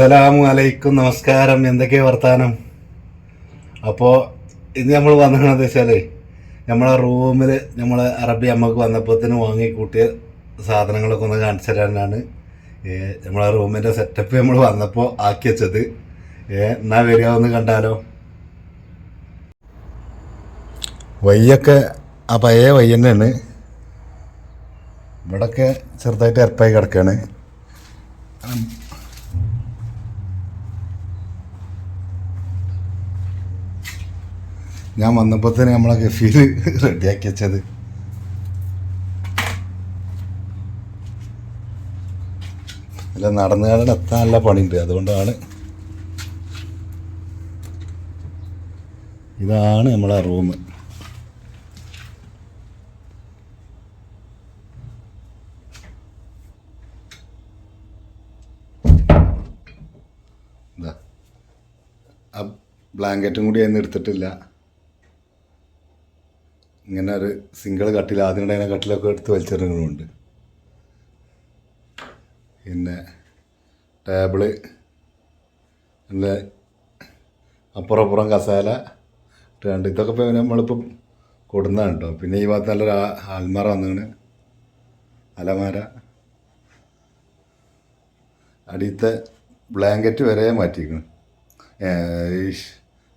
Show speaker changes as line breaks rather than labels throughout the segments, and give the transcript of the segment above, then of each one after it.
അസ്സലാമു അലൈക്കും നമസ്കാരം. എന്തൊക്കെയാ വർത്താനം? അപ്പോൾ ഇന്ന് നമ്മൾ വന്നതെന്ന് വെച്ചാൽ നമ്മളെ റൂമിൽ നമ്മൾ അറബി അമ്മയ്ക്ക് വന്നപ്പോഴത്തേന് വാങ്ങി കൂട്ടിയ സാധനങ്ങളൊക്കെ ഒന്ന് കാണിച്ചു തരാനാണ്. നമ്മളെ റൂമിന്റെ സെറ്റപ്പ് നമ്മൾ വന്നപ്പോൾ ആക്കി വെച്ചത്. എന്നാ വരിക ഒന്ന് കണ്ടാലോ? വയ്യൊക്കെ ആ പഴയ വയ്യ തന്നെയാണ്. ഇവിടൊക്കെ ചെറുതായിട്ട് ഇറപ്പായി കിടക്കുകയാണ് ഞാൻ വന്നപ്പോൾ തന്നെ നമ്മളെ ഗഫീൽ റെഡിയാക്കി വെച്ചത്. അല്ല നടന്നു കാണാൻ എത്താൻ നല്ല പണിയുണ്ട്. അതുകൊണ്ടാണ് ഇതാണ് നമ്മളെ റൂം. ബ്ലാങ്കറ്റും കൂടി അതിന് എടുത്തിട്ടില്ല. ഇങ്ങനെ ഒരു സിംഗിൾ കട്ടിൽ ആദ്യം കട്ടിലൊക്കെ എടുത്ത് വലിച്ചെറിയുന്നുണ്ട് പിന്നെ ടേബിൾ നല്ല അപ്പുറം അപ്പുറം കസാല ഇട്ടുണ്ട് ഇതൊക്കെ ഇപ്പോൾ നമ്മളിപ്പം കൊടുന്നതാണ് കേട്ടോ പിന്നെ ഈ ഭാഗത്ത് നല്ലൊരു ആൽമാര വന്നാണ് അലമാര. അടിയത്തെ ബ്ലാങ്കറ്റ് വരെ മാറ്റിയിരിക്കണം.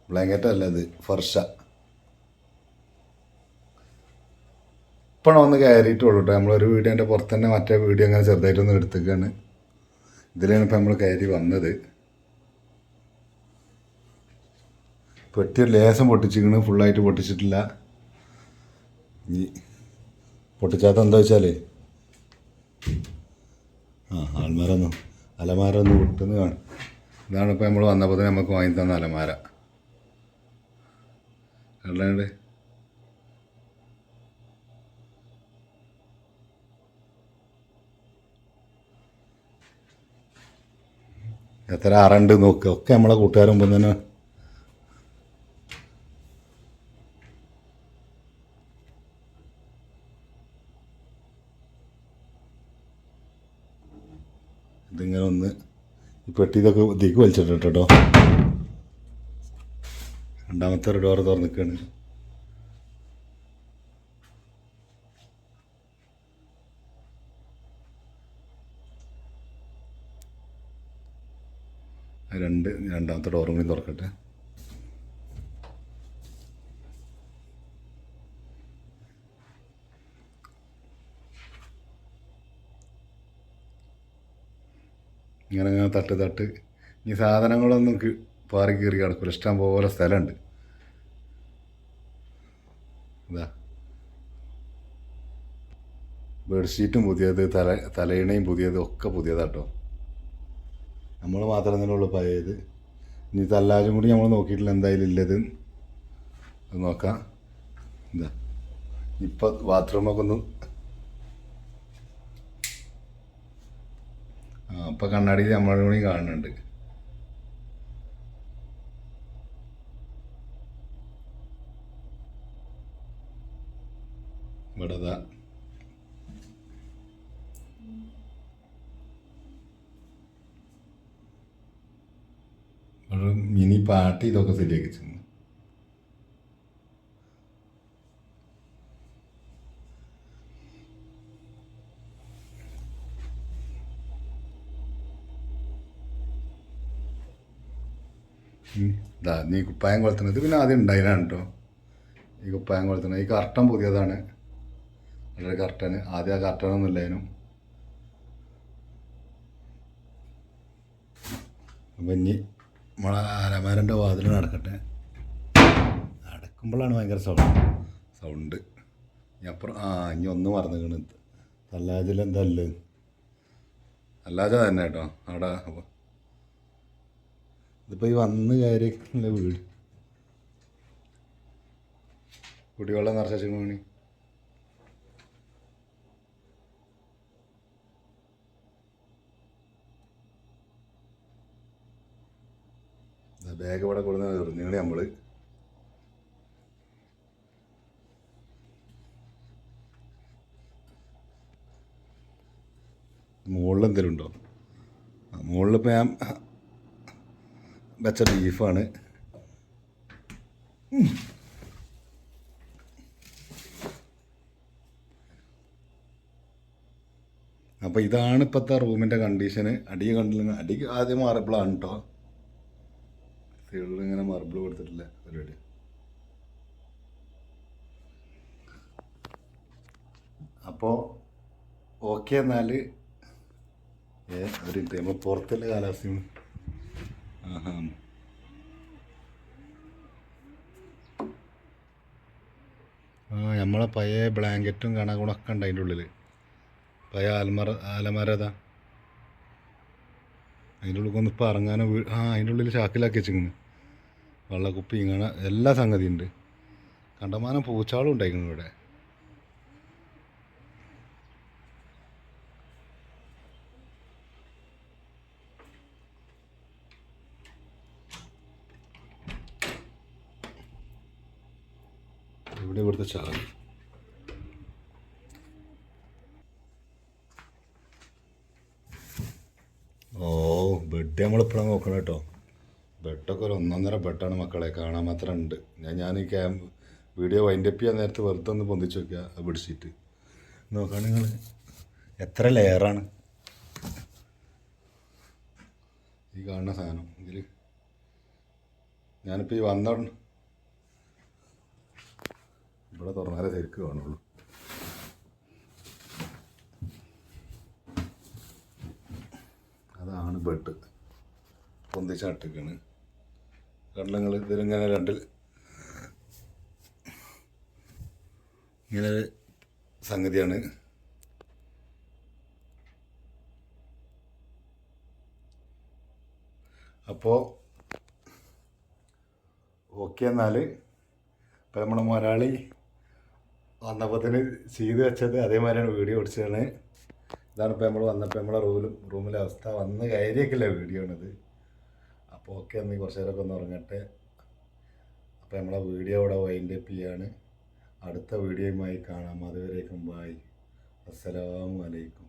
ബ്ലാങ്കറ്റ് അല്ല ഇത് ഫർഷ. ഇപ്പോഴാണ് ഒന്ന് കയറിയിട്ടുള്ളൂ കേട്ടോ നമ്മളൊരു വീഡിയോന്റെ പുറത്ത് തന്നെ മറ്റേ വീഡിയോ അങ്ങനെ ചെറുതായിട്ടൊന്ന് എടുത്തേക്കാണ്. ഇതിലാണ് ഇപ്പം നമ്മൾ കയറി വന്നത്. പെട്ടി ഒരു ലേസം പൊട്ടിച്ചിരിക്കണ്. ഫുള്ളായിട്ട് പൊട്ടിച്ചിട്ടില്ല. ഈ പൊട്ടിച്ചാത്ത എന്താ വെച്ചാലേ? ആ ആൽമാരൊന്നും അലമാര ഒന്ന് വിട്ടെന്ന് കാണും. ഇതാണ് ഇപ്പോൾ നമ്മൾ വന്നപ്പോൾ തന്നെ നമുക്ക് വാങ്ങി തന്ന അലമാര. അല്ലാണ്ട് എത്ര അറണ്ട് നോക്കുക ഒക്കെ നമ്മളെ കൂട്ടുകാരും മുമ്പ് തന്നെ ഇതിങ്ങനെ ഒന്ന് ഈ പെട്ടി ഇതൊക്കെ ഇതിക്ക് വലിച്ചിട്ടുണ്ട് കേട്ടോ. രണ്ടാമത്തെ ഒരു ഡോർ തുറന്നിക്കാണ് രണ്ട് രണ്ടാമത്തെ ഡോറും കൂടി തുറക്കട്ടെ. ഇങ്ങനെ ഇങ്ങനെ തട്ട് തട്ട്. ഈ സാധനങ്ങളൊന്നും പാറി കീറി കിടക്കില്ല ഇഷ്ടം പോലെ സ്ഥലമുണ്ട്. ഇതാ. ബെഡ്ഷീറ്റും പുതിയത് തല തലയിണയും പുതിയത് ഒക്കെ പുതിയതാട്ടോ. നമ്മൾ മാത്രം തന്നെ ഉള്ളു പഴയത്. ഇനി തല്ലാജും കൂടി നമ്മൾ നോക്കിയിട്ടില്ല എന്തായാലും ഇല്ലത്. അത് നോക്കാം. എന്താ? ഇപ്പം ബാത്റൂമൊക്കെ ഒന്ന് ആ അപ്പം കണ്ണാടി നമ്മളെ കൂടി കാണുന്നുണ്ട്. ഇവിടെ മിനി പാർട്ടി ഇതൊക്കെ ശരിയാക്കി ചെന്നു. നീ കുപ്പായം കൊളുത്തുന്നത് പിന്നെ ആദ്യം ഉണ്ടായിനാണ് കേട്ടോ ഈ കുപ്പായം കൊളുത്തുന്നത് ഈ കർട്ടൻ പുതിയതാണ്. വളരെ കർട്ടന്. ആദ്യം ആ കർട്ടനൊന്നും ഇല്ലായിരുന്നു. അപ്പം ഇനി നമ്മളെ അരമാരന്റെ വാതിൽ നടക്കട്ടെ. നടക്കുമ്പോഴാണ് ഭയങ്കര സൗണ്ട്. സൗണ്ട്. ഇനി അപ്പുറം ആ ഇനി ഒന്ന് മറന്നു തല്ലാജിൽ എന്തല്ല ഉള്ളത് തന്നെ കേട്ടോ. അവിടെ അപ്പോൾ ഇതിപ്പോൾ ഈ വന്ന് കയറി വീട് കുടിവെള്ളം നിറച്ചു മണി ബാഗ് ഇവിടെ കൊടുന്ന് എറിഞ്ഞാണ് നമ്മൾ മുകളിൽ എന്തെങ്കിലും ഉണ്ടോ? മുകളിലിപ്പോൾ ഞാൻ വെച്ച ബീഫാണ് അപ്പോൾ ഇതാണ് ഇപ്പോഴത്തെ റൂമിന്റെ കണ്ടീഷന് അടി കണ്ടില്ല അടി ആദ്യം മാറിയപ്പോഴാണ് കേട്ടോ സൈഡിൽ ഇങ്ങനെ മാർബിൾ കൊടുത്തിട്ടില്ല പരിപാടി? അപ്പോൾ ഓക്കെ എന്നാൽ ഏ ഒരു നമ്മൾ പുറത്തുള്ള കാലാവസ്ഥയും. ആഹാ. നമ്മളെ പഴയ ബ്ലാങ്കറ്റും കണകുണൊക്കെ ഉണ്ട് അതിന്റെ ഉള്ളിൽ പഴയ ആൽമറ ആലമരതാ അതിന്റെ ഉള്ളിൽ ഒന്ന് ഇപ്പോൾ ഇറങ്ങാനോ ആ അതിന്റെ ഉള്ളിൽ ചാക്കിലാക്കി വെച്ചിരിക്കുന്നു. വെള്ളക്കുപ്പി ഇങ്ങനെ എല്ലാ സംഗതിയും ഉണ്ട് കണ്ടമാനം പൂച്ചാളും ഉണ്ടായിരിക്കുന്നു ഇവിടെ. ഇവിടെ ഇവിടുത്തെ ചാവി ഓ ബെഡ് നമ്മളിപ്പോഴാണ് നോക്കണം കേട്ടോ ബെഡൊക്കെ ഒരു ഒന്നൊന്നര ബെഡാണ് മക്കളെ കാണാൻ മാത്രം ഉണ്ട് ഞാൻ ഞാൻ ഈ ക്യാമ്പ് വീഡിയോ വൈൻഡപ്പ് ചെയ്യാൻ നേരത്തെ വെറുതെ ഒന്ന് പൊന്തിച്ച് നോക്കിയ ബെഡ്ഷീറ്റ് നോക്കാം നിങ്ങൾ എത്ര ലെയറാണ് ഈ കാണുന്ന സാധനം. ഇതിൽ ഞാനിപ്പോൾ ഈ വന്ന ഇവിടെ തുറന്നാലേ ശരിക്ക് കാണുള്ളൂ. അതാണ് ബെഡ് പൊന്തിച്ചാട്ടിക്കാണ് കണ്ടങ്ങൾ ഇതിലിങ്ങനെ രണ്ട് ഇങ്ങനെ സംഗതിയാണ്. അപ്പോൾ ഓക്കെ എന്നാൽ ഇപ്പം നമ്മുടെ മലയാളി വന്നപ്പോൾ തന്നെ ചെയ്ത് വെച്ചത് അതേമാതിരിയാണ് വീഡിയോ ഓടിച്ചതാണ് ഇതാണ് ഇപ്പോൾ നമ്മൾ വന്നപ്പോൾ നമ്മളെ റൂമിലും അവസ്ഥ. വന്ന് കയറിയൊക്കെയല്ല വീഡിയോ ആണിത്. അപ്പോൾ ഓക്കെ എന്നാൽ കുറച്ച് നേരമൊക്കെ ഒന്ന് ഉറങ്ങട്ടെ. അപ്പോൾ നമ്മളെ വീഡിയോ ഇവിടെ വൈൻഡ് അപ്പ് ചെയ്യാണ്. അടുത്ത വീഡിയോയുമായി കാണാം. അതുവരേക്കും ബായ് അസ്സലാമു അലൈക്കും.